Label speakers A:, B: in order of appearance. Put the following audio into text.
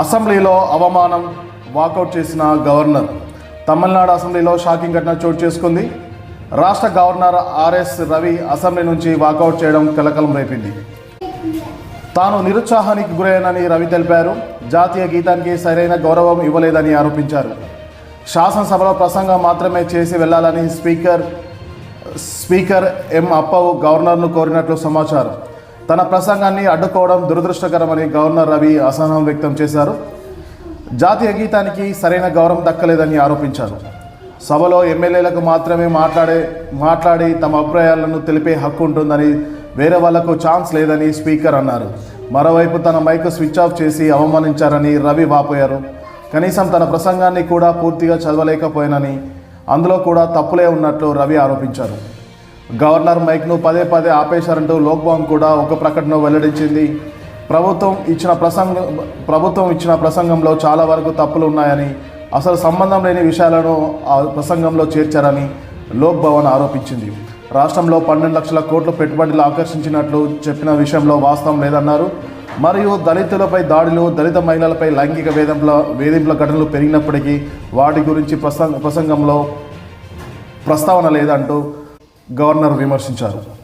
A: అసెంబ్లీలో అవమానం వాకౌట్ చేసిన గవర్నర్. తమిళనాడు అసెంబ్లీలో షాకింగ్ ఘటన చోటు చేసుకుంది. రాష్ట్ర governor R S Ravi assembly నుంచి వాకౌట్ చేయడం కలకలం రేపింది. తాను నిరుత్సాహానికి గురైనని రవి తెలిపారు. జాతీయ గీతానికి సరైన గౌరవం ఇవ్వలేదని ఆరోపించారు. శాసనసభలో ప్రసంగం మాత్రమే చేసి వెళ్ళాలని స్పీకర్ స్పీకర్ ఎం అప్పవు గవర్నర్ను కోరినట్లు సమాచారం. తన ప్రసంగాన్ని అడ్డుకోవడం దురదృష్టకరమని గవర్నర్ రవి అసహనం వ్యక్తం చేశారు. జాతీయ గీతానికి సరైన గౌరవం దక్కలేదని ఆరోపించారు. సభలో ఎమ్మెల్యేలకు మాత్రమే మాట్లాడే మాట్లాడి తమ అభిప్రాయాలను తెలిపే హక్కు ఉంటుందని వేరే వాళ్ళకు ఛాన్స్ లేదని స్పీకర్ అన్నారు. మరోవైపు తన మైక్ స్విచ్ ఆఫ్ చేసి అవమానించారని రవి వాపోయారు. కనీసం తన ప్రసంగాన్ని కూడా పూర్తిగా చదవలేకపోయానని అందులో కూడా తప్పులే ఉన్నట్లు రవి ఆరోపించారు. గవర్నర్ మైక్ను పదే పదే ఆపేశారంటూ లోక్భవన్ కూడా ఒక ప్రకటన వెల్లడించింది. ప్రభుత్వం ఇచ్చిన ప్రసంగం ప్రభుత్వం ఇచ్చిన ప్రసంగంలో చాలా వరకు తప్పులు ఉన్నాయని అసలు సంబంధం లేని విషయాలను ఆ ప్రసంగంలో చేర్చారని లోక్ భవన్ ఆరోపించింది. రాష్ట్రంలో పన్నెండు లక్షల కోట్ల పెట్టుబడులు ఆకర్షించినట్లు చెప్పిన విషయంలో వాస్తవం లేదన్నారు. మరియు దళితులపై దాడులు దళిత మహిళలపై లైంగిక వేధింపుల వేధింపుల ఘటనలు పెరిగినప్పటికీ వాటి గురించి ప్రసంగ ప్రసంగంలో ప్రస్తావన లేదంటూ గవర్నర్ విమర్శించారు.